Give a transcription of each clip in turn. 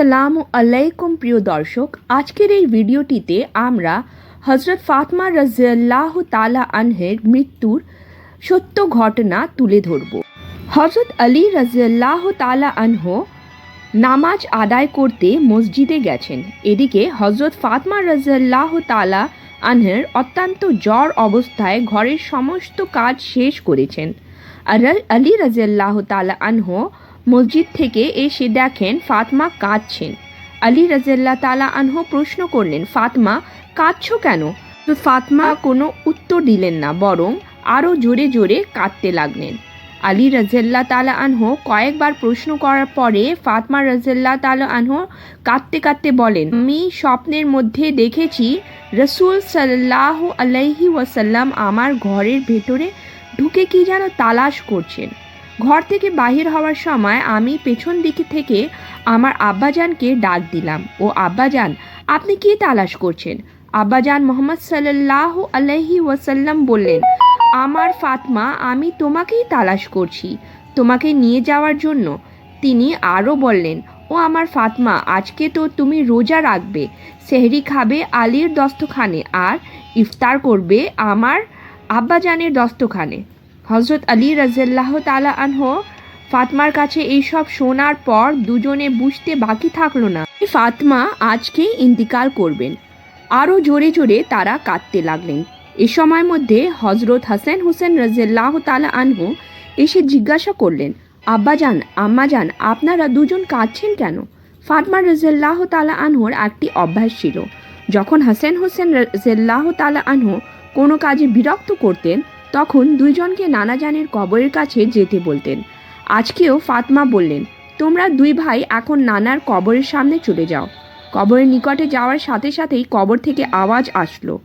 আসসালামু আলাইকুম, প্রিয় দর্শক। আজকের এই ভিডিওটিতে আমরা হজরত ফাতমা রাজিয়াল্লাহ তালা আনহের মৃত্যুর সত্য ঘটনা তুলে ধরব। হজরত আলী রাজিয়াল্লাহ তালা আনহ নামাজ আদায় করতে মসজিদে গেছেন। এদিকে হজরত ফাতমা রাজিয়াল্লাহ তালা আনহের অত্যন্ত জ্বর অবস্থায় ঘরের সমস্ত কাজ শেষ করেছেন। আর আলী রাজিয়াল্লাহ তালা আনহ মসজিদ থেকে এসে দেখেন ফাতমা কাঁদছেন। আলী রাজিয়াল্লাহ তালা আনহ প্রশ্ন করলেন, ফাতমা, কাঁদছো কেন? তো ফাতমা কোনো উত্তর দিলেন না, বরং আরও জোরে জোরে কাঁদতে লাগলেন। আলী রাজিয়াল্লাহ তালা আনহ কয়েকবার প্রশ্ন করার পরে ফাতমা রাজিয়াল্লাহ তালা আনহ কাঁদতে কাঁদতে বলেন, আমি স্বপ্নের মধ্যে দেখেছি রসুল সাল্লাহ আলাইহি ওয়াসাল্লাম আমার ঘরের ভেতরে ঢুকে কি যেন তালাশ করছেন। ঘর থেকে বাহির হওয়ার সময় আমি পেছন দিক থেকে আমার আব্বাজানকে ডাক দিলাম। ও আব্বাজান, আপনি কি তালাশ করছেন? আব্বাজান মোহাম্মদ সাল্লাহ আলহি ওয়াসাল্লাম বললেন, আমার ফাতমা, আমি তোমাকেই তালাশ করছি, তোমাকে নিয়ে যাওয়ার জন্য। তিনি আরও বললেন, ও আমার ফাতমা, আজকে তো তুমি রোজা রাখবে, সেহরি খাবে আলীর দস্তখানে আর ইফতার করবে আমার আব্বাজানের দস্তখানে। হজরত আলী রাজিয়াল্লাহ তালা আনহ ফাতমার কাছে এইসব শোনার পর দুজনে বুঝতে বাকি থাকল না। ফাতমা আজকেই ইন্তিকাল করবেন। আরও জোরে জোরে তারা কাঁদতে লাগলেন। এ সময় মধ্যে হজরত হাসান হোসেন রাজিয়াল্লাহ তালা আনহু এসে জিজ্ঞাসা করলেন আব্বাজান আম্মাজান আপনারা দুজন কাঁদছেন কেন? ফাতমা রাজিয়াল্লাহ তালা আনহুর একটি অভ্যাস ছিল। যখন হাসান হোসেন রাজিয়াল্লাহ তালা আনহু কোনো কাজে বিরক্ত করতেন তখন দুইজনকে নানাজানের কবরের কাছে যেতে বলতেন। আজকেও ফাতমা বললেন, তোমরা দুই ভাই এখন নানার কবরের সামনে চলে যাও। কবরের নিকটে যাওয়ার সাথে সাথেই কবর থেকে আওয়াজ আসলো,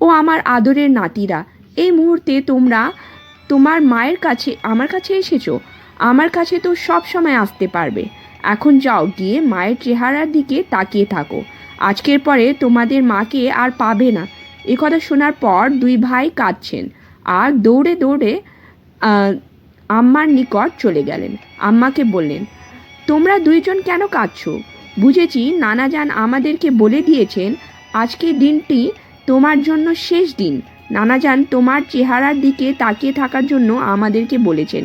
ও আমার আদরের নাতিরা, এই মুহূর্তে তোমরা তোমার মায়ের কাছে, আমার কাছে এসেছ? আমার কাছে তো সব সময় আসতে পারবে। এখন যাও গিয়ে মায়ের চেহারার দিকে তাকিয়ে থাকো। আজকের পরে তোমাদের মাকে আর পাবে না। এ কথা শোনার পর দুই ভাই কাঁদছেন। আর দৌড়ে দৌড়ে আম্মার নিকট চলে গেলেন। আম্মাকে বললেন, তোমরা দুইজন কেন কাঁদছো? বুঝেছি নানাজান আমাদেরকে বলে দিয়েছেন আজকের দিনটি তোমার জন্য শেষ দিন। নানাজান তোমার চেহারার দিকে তাকিয়ে থাকার জন্য আমাদেরকে বলেছেন।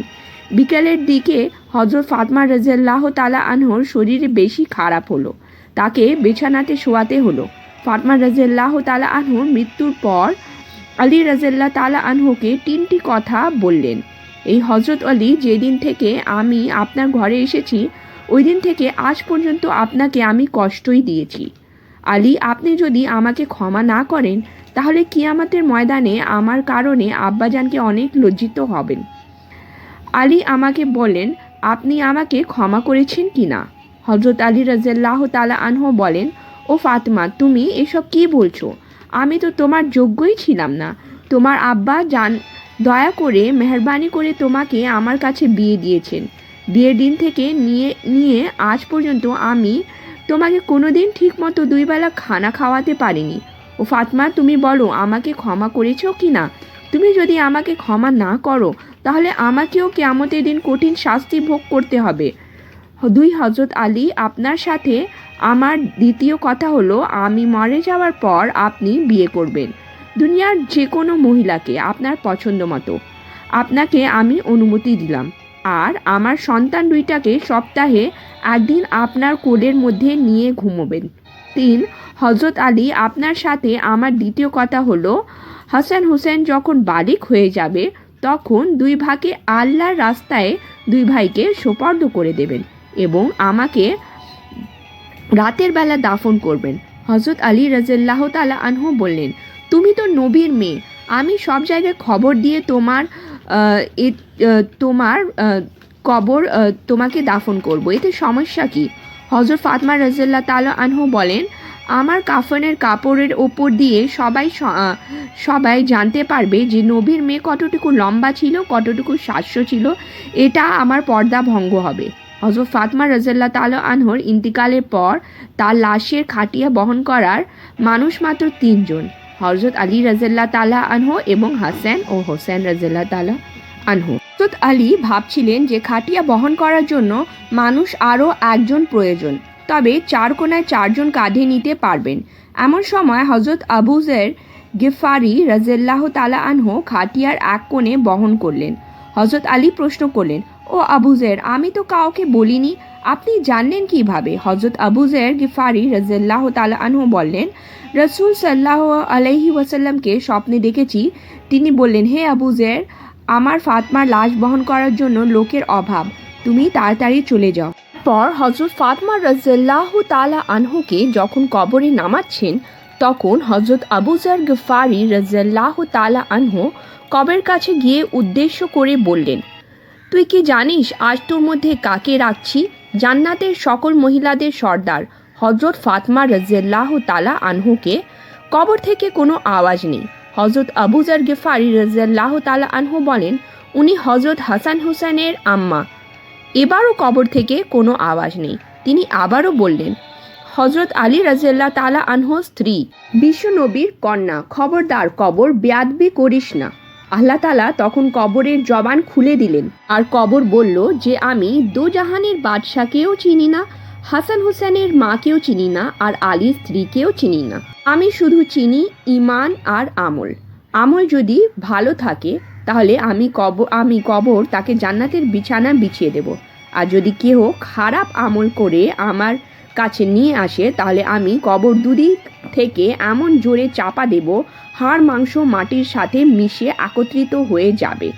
বিকেলের দিকে হজরত ফাতমা রাজিয়াল্লাহ তালা আনহর শরীরে বেশি খারাপ হলো। তাকে বিছানাতে শোয়াতে হলো। ফাতমা রাজিয়াল্লাহ তালা আনহর মৃত্যুর পর আলী রাজাল্লাহ তালা আনহুকে তিনটি কথা বললেন। এই হজরত আলী, যেদিন থেকে আমি আপনার ঘরে এসেছি ওই দিন থেকে আজ পর্যন্ত আপনাকে আমি কষ্টই দিয়েছি। আলী, আপনি যদি আমাকে ক্ষমা না করেন, তাহলে কিয়ামাতের ময়দানে আমার কারণে আব্বাজানকে অনেক লজ্জিত হবেন। আলী আমাকে বলেন আপনি আমাকে ক্ষমা করেছেন কি না? হজরত আলী রাজাল্লাহ তালা আনহ বলেন, ও ফাতমা, তুমি এসব কি বলছো? আমি তো তোমার যোগ্যই ছিলাম না। তোমার আব্বা জান, দয়া করে মেহরবানি করে তোমাকে আমার কাছে বিয়ে দিয়েছেন। বিয়ের দিন থেকে নিয়ে নিয়ে আজ পর্যন্ত আমি তোমাকে কোনো দিন ঠিকমতো দুইবেলা খানা খাওয়াতে পারিনি। ও ফাতমা, তুমি বলো, আমাকে ক্ষমা করেছ কি না? তুমি যদি আমাকে ক্ষমা না করো, তাহলে আমাকেও কেমতের দিন কঠিন শাস্তি ভোগ করতে হবে। দুই হজরত আলী আপনার সাথে আমার দ্বিতীয় কথা হলো, আমি মরে যাওয়ার পর আপনি বিয়ে করবেন। দুনিয়ার যে কোনো মহিলাকে আপনার পছন্দ মতো। আপনাকে আমি অনুমতি দিলাম। আর আমার সন্তান দুইটাকে সপ্তাহে একদিন আপনার কোলের মধ্যে নিয়ে ঘুমোবেন। তিন হজরত আলী আপনার সাথে আমার দ্বিতীয় কথা হলো, হাসান হোসেন যখন বালিক হয়ে যাবে, তখন দুই ভাগে আল্লাহর রাস্তায় দুই ভাইকে সোপর্দ করে দেবেন এবং আমাকে রাতের বেলা দাফন করবেন। হজরত আলী রাজাল্লাহ তালা আনহু বললেন, তুমি তো নবীর মেয়ে। আমি সব জায়গায় খবর দিয়ে তোমার তোমার কবর তোমাকে দাফন করব। এতে সমস্যা কি? হজরত ফাতমা রাজাল্লাহ তালা আনহু বলেন, আমার কাফনের কাপড়ের ওপর দিয়ে সবাই সবাই জানতে পারবে যে নবীর মেয়ে কতটুকু লম্বা ছিল, কতটুকু শ্বাস্য ছিল। এটা আমার পর্দা ভঙ্গ হবে। হজরত ফাতমা রাজাল্লাহ তালা আনহর ইন্তিকালের পর তার লাশের খাটিয়া বহন করার মানুষ মাত্র তিনজন হজরত আলী রাজাল্লাহ তালা আনহু এবং হাসান ও হোসেন রাজাল্লাহ তালা আনহু। হজরত আলী ভাবছিলেন যে খাটিয়া বহন করার জন্য মানুষ আরও একজন প্রয়োজন, তবে চার কোনায় চারজন কাঁধে নিতে পারবেন। এমন সময় হজরত আবুজের গেফারি রাজেল্লাহ তালা আনহো খাটিয়ার এক কোণে বহন করলেন। হজরত আলী প্রশ্ন করলেন ও আবুজের আমি তো কাউকে বলিনি। আপনি জানলেন কীভাবে? হজরত আবুজের গিফারি রাজিয়াল্লাহ তালা আনহু বললেন, রসুল সাল্লাহ আলহি ওয়াসাল্লামকে স্বপ্নে দেখেছি। তিনি বললেন, হে আবুজের আমার ফাতমার লাশ বহন করার জন্য লোকের অভাব। তুমি তাড়াতাড়ি চলে যাও। পর হজরত ফাতমা রাজিয়াল্লাহ তালা আনহুকে যখন কবরে নামাচ্ছেন, তখন হজরত আবুজার গফারি রাজিয়াল্লাহ তালা আনহু কবের কাছে গিয়ে উদ্দেশ্য করে বললেন তুই কি জানিস আজ তোর মধ্যে কাকে রাখছি? জান্নাতের সকল মহিলাদের সর্দার হজরত ফাতমা রাজিয়াল্লাহ তালা আনহুকে? কবর থেকে কোনো আওয়াজ নেই। হজরত আবুজার গেফারি রাজিয়াল্লাহ তালা আনহু বলেন, উনি হজরত হাসান হুসেনের আম্মা। এবারও কবর থেকে কোনো আওয়াজ নেই। তিনি আবারও বললেন হজরত আলী রাজিয়াল্লাহ তালা আনহু স্ত্রী। বিশ্বনবীর কন্যা, খবরদার কবর বেয়াদবি করিস না। আল্লাহ তালা তখন কবরের জবান খুলে দিলেন। আর কবর বলল যে আমি দোজাহানের বাদশাকেও চিনি না, হাসান হোসেনের মাকেও চিনি না, আর আলীর স্ত্রীকেও চিনি না। আমি শুধু চিনি ইমান আর আমল। আমল যদি ভালো থাকে, তাহলে আমি কবর আমি কবর তাকে জান্নাতের বিছানা বিছিয়ে দেব। আর যদি কেউ খারাপ আমল করে আমার কাছে নিয়ে আসে, তাহলে আমি কবর দুদিক থেকে এমন জোরে চাপা দেব, হাড় মাংস মাটির সাথে মিশে একত্রিত হয়ে যাবে।